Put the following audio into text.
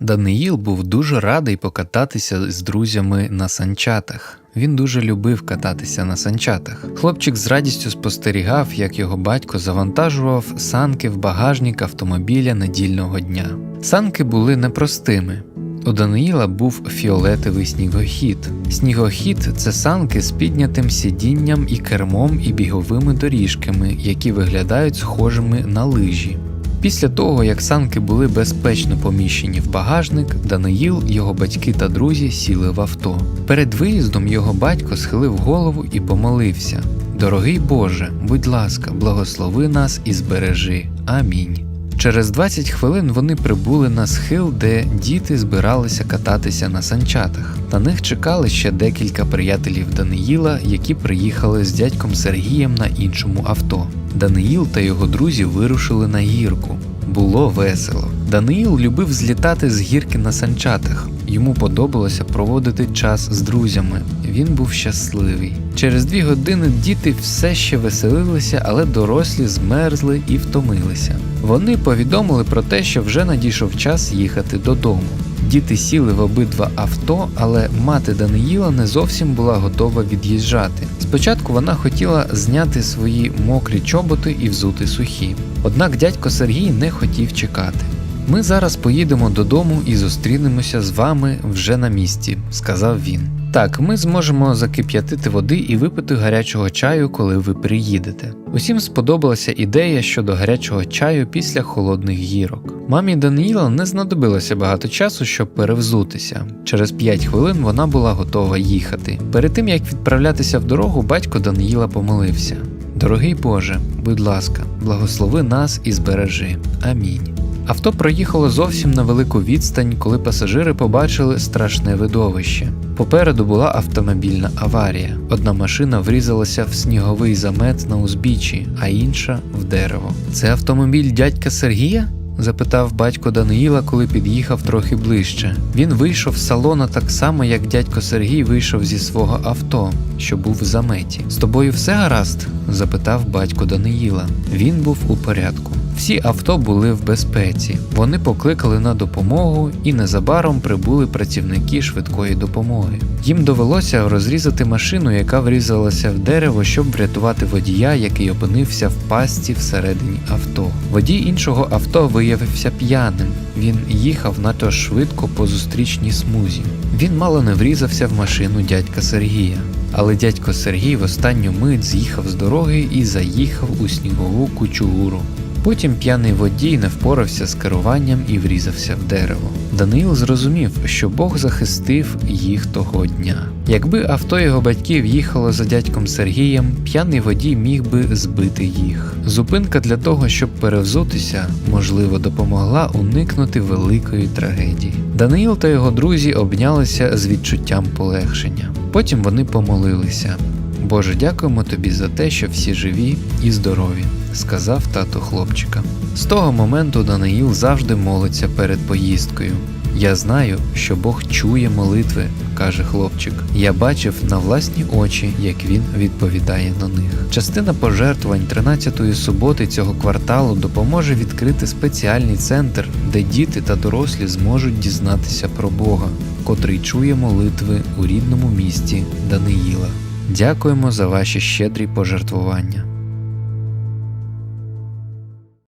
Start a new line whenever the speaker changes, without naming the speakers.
Даниїл був дуже радий покататися з друзями на санчатах. Він дуже любив кататися на санчатах. Хлопчик з радістю спостерігав, як його батько завантажував санки в багажник автомобіля недільного дня. Санки були непростими. У Даниїла був фіолетовий снігохід. Снігохід це санки з піднятим сидінням і кермом і біговими доріжками, які виглядають схожими на лижі. Після того, як санки були безпечно поміщені в багажник, Даниїл, його батьки та друзі сіли в авто. Перед виїздом його батько схилив голову і помолився: Дорогий Боже, будь ласка, благослови нас і збережи. Амінь. Через 20 хвилин вони прибули на схил, де діти збиралися кататися на санчатах. На них чекали ще декілька приятелів Даниїла, які приїхали з дядьком Сергієм на іншому авто. Даниїл та його друзі вирушили на гірку. Було весело. Даниїл любив злітати з гірки на санчатах. Йому подобалося проводити час з друзями. Він був щасливий. Через дві години діти все ще веселилися, але дорослі змерзли і втомилися. Вони повідомили про те, що вже надійшов час їхати додому. Діти сіли в обидва авто, але мати Даниїла не зовсім була готова від'їжджати. Спочатку вона хотіла зняти свої мокрі чоботи і взути сухі. Однак дядько Сергій не хотів чекати. Ми зараз поїдемо додому і зустрінемося з вами вже на місці, сказав він. Так, ми зможемо закип'ятити води і випити гарячого чаю, коли ви приїдете. Усім сподобалася ідея щодо гарячого чаю після холодних гірок. Мамі Даниїла не знадобилося багато часу, щоб перевзутися. Через 5 хвилин вона була готова їхати. Перед тим як відправлятися в дорогу, батько Даниїла помолився: Дорогий Боже, будь ласка, благослови нас і збережи. Амінь. Авто проїхало зовсім на велику відстань, коли пасажири побачили страшне видовище. Попереду була автомобільна аварія. Одна машина врізалася в сніговий замет на узбіччі, а інша в дерево. Це автомобіль дядька Сергія? запитав батько Даниїла, коли під'їхав трохи ближче. Він вийшов з салона так само, як дядько Сергій вийшов зі свого авто, що був в заметі. З тобою все гаразд? запитав батько Даниїла. Він був у порядку. Всі авто були в безпеці. Вони покликали на допомогу і незабаром прибули працівники швидкої допомоги. Їм довелося розрізати машину, яка врізалася в дерево, щоб врятувати водія, який опинився в пастці всередині авто. Водій іншого авто виявився п'яним. Він їхав надто швидко по зустрічній смузі. Він мало не врізався в машину дядька Сергія. Але дядько Сергій в останню мить з'їхав з дороги і заїхав у снігову кучугуру. Потім п'яний водій не впорався з керуванням і врізався в дерево. Даниїл зрозумів, що Бог захистив їх того дня. Якби авто його батьків їхало за дядьком Сергієм, п'яний водій міг би збити їх. Зупинка для того, щоб перевзутися, можливо, допомогла уникнути великої трагедії. Даниїл та його друзі обнялися з відчуттям полегшення. Потім вони помолилися. Боже, дякуємо тобі за те, що всі живі і здорові, сказав тато хлопчика. З того моменту Даниїл завжди молиться перед поїздкою. Я знаю, що Бог чує молитви, каже хлопчик. Я бачив на власні очі, як він відповідає на них. Частина пожертвувань 13-ї суботи цього кварталу допоможе відкрити спеціальний центр, де діти та дорослі зможуть дізнатися про Бога, котрий чує молитви у рідному місті Даниїла. Дякуємо за ваші щедрі пожертвування.